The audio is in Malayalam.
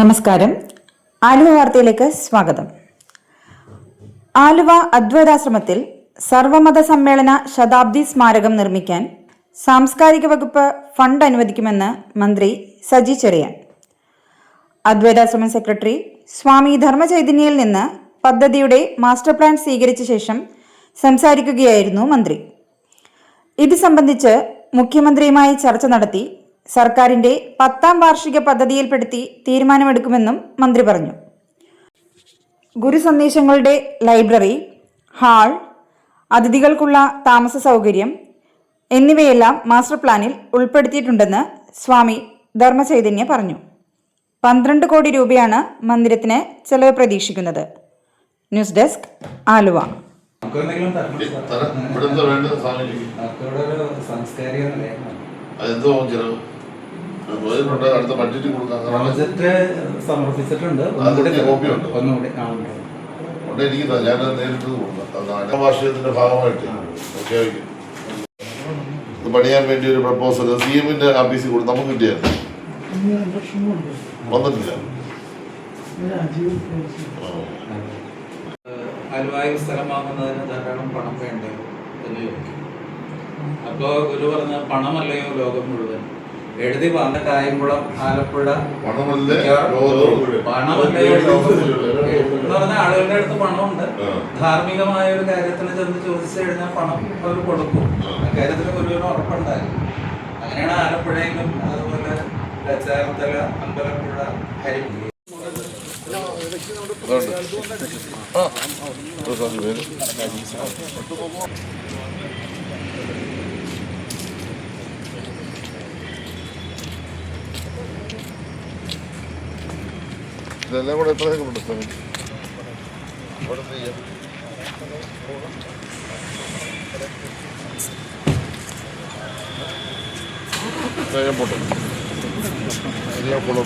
നമസ്കാരം. ആലുവ വാർത്തയിലേക്ക് സ്വാഗതം. ആലുവ അദ്വൈതാശ്രമത്തിൽ സർവമത സമ്മേളന ശതാബ്ദി സ്മാരകം നിർമ്മിക്കാൻ സാംസ്കാരിക വകുപ്പ് ഫണ്ട് അനുവദിക്കുമെന്ന് മന്ത്രി സജി ചെറിയാൻ. അദ്വൈതാശ്രമം സെക്രട്ടറി സ്വാമി ധർമ്മചൈതന്യയിൽ നിന്ന് പദ്ധതിയുടെ മാസ്റ്റർ പ്ലാൻ സ്വീകരിച്ച ശേഷം സംസാരിക്കുകയായിരുന്നു മന്ത്രി. ഇത് സംബന്ധിച്ച് മുഖ്യമന്ത്രിയുമായി ചർച്ച നടത്തി സർക്കാരിന്റെ പത്താം വാർഷിക പദ്ധതിയിൽപ്പെടുത്തി തീരുമാനമെടുക്കുമെന്നും മന്ത്രി പറഞ്ഞു. ഗുരു സന്ദേശങ്ങളുടെ ലൈബ്രറി ഹാൾ അതിഥികൾക്കുള്ള താമസ സൗകര്യം എന്നിവയെല്ലാം മാസ്റ്റർ പ്ലാനിൽ ഉൾപ്പെടുത്തിയിട്ടുണ്ടെന്ന് സ്വാമി ധർമ്മചൈതന്യ പറഞ്ഞു. പന്ത്രണ്ട് കോടി രൂപയാണ് മന്ദിരത്തിന് ചെലവ് പ്രതീക്ഷിക്കുന്നത്. News desk Aluva. സാംസ്കാരിക അതെന്തോ ചെലവ് ബജറ്റുണ്ട് അടുത്ത ബഡ്ജറ്റ് കൊടുക്കാം. സമർപ്പിച്ചിട്ടുണ്ട്. ഒന്നുകൂടി ഉണ്ട്. എനിക്ക് ഞാൻ നേരിട്ട് കൊടുക്കാം. ഭാഗമായിട്ട്. പ്രഖ്യാപിക്കും ഇത് പണിയാൻ വേണ്ടി ഒരു പ്രപ്പോസൽ സി എമ്മിന്റെ ആഫീസിൽ കൂടെ നമുക്ക് കിട്ടിയായിരുന്നു. വന്നിട്ടില്ല. ആ. ആലുവായിൽ സ്ഥലം വാങ്ങുന്നതിന് ധാരാളം പണം വേണ്ടേ? എന്ന് ചോദിക്കും അപ്പോ ഗുരു പറഞ്ഞ പണമല്ലയോ ലോകം മുഴുവൻ എഴുതി വന്ന കായംകുളം ആലപ്പുഴ. എന്ന് പറഞ്ഞാൽ ആളുകളുടെ അടുത്ത് പണമുണ്ട്. ധാർമ്മികമായ ഒരു കാര്യത്തിന് ചെന്ന് ചോദിച്ചു കഴിഞ്ഞാൽ പണം അവർ കൊടുക്കും. അക്കാര്യത്തിൽ ഗുരുവിന് ഉറപ്പുണ്ടായി അങ്ങനെയാണ് ആലപ്പുഴയിലും അതുപോലെ ചേർത്തല അമ്പലപ്പുഴ ഹരിപ്പുഴ അതുകൊണ്ട് ആ ഒരു സ്വാമി പേര് ഇതെല്ലാം കൂടെ എത്ര കൊടുത്തു ഇവിടെ വേഗം പോട്ടെ. എല്ലാം കൊള്ളു